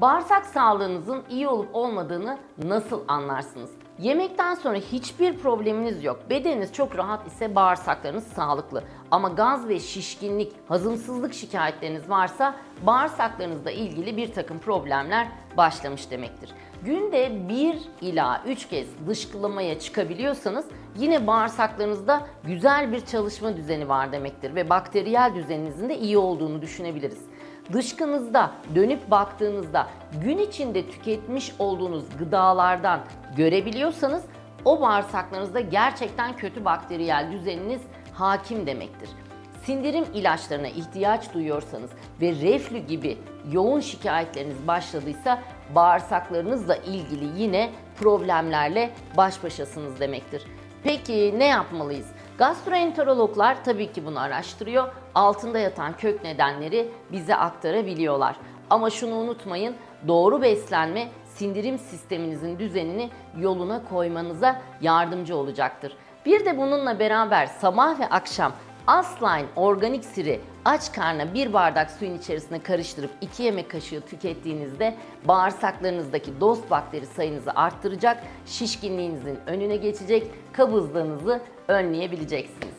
Bağırsak sağlığınızın iyi olup olmadığını nasıl anlarsınız? Yemekten sonra hiçbir probleminiz yok. Bedeniniz çok rahat ise bağırsaklarınız sağlıklı. Ama gaz ve şişkinlik, hazımsızlık şikayetleriniz varsa bağırsaklarınızla ilgili bir takım problemler başlamış demektir. Günde 1 ila 3 kez dışkılamaya çıkabiliyorsanız yine bağırsaklarınızda güzel bir çalışma düzeni var demektir ve bakteriyel düzeninizin de iyi olduğunu düşünebiliriz. Dışkınızda dönüp baktığınızda gün içinde tüketmiş olduğunuz gıdalardan görebiliyorsanız o bağırsaklarınızda gerçekten kötü bakteriyel düzeniniz hakim demektir. Sindirim ilaçlarına ihtiyaç duyuyorsanız ve reflü gibi yoğun şikayetleriniz başladıysa bağırsaklarınızla ilgili yine problemlerle baş başasınız demektir. Peki ne yapmalıyız? Gastroenterologlar tabii ki bunu araştırıyor. Altında yatan kök nedenleri bize aktarabiliyorlar. Ama şunu unutmayın, doğru beslenme sindirim sisteminizin düzenini yoluna koymanıza yardımcı olacaktır. Bir de bununla beraber sabah ve akşam Asline organik siri aç karna bir bardak suyun içerisine karıştırıp 2 yemek kaşığı tükettiğinizde bağırsaklarınızdaki dost bakteri sayınızı arttıracak, şişkinliğinizin önüne geçecek, kabızlığınızı önleyebileceksiniz.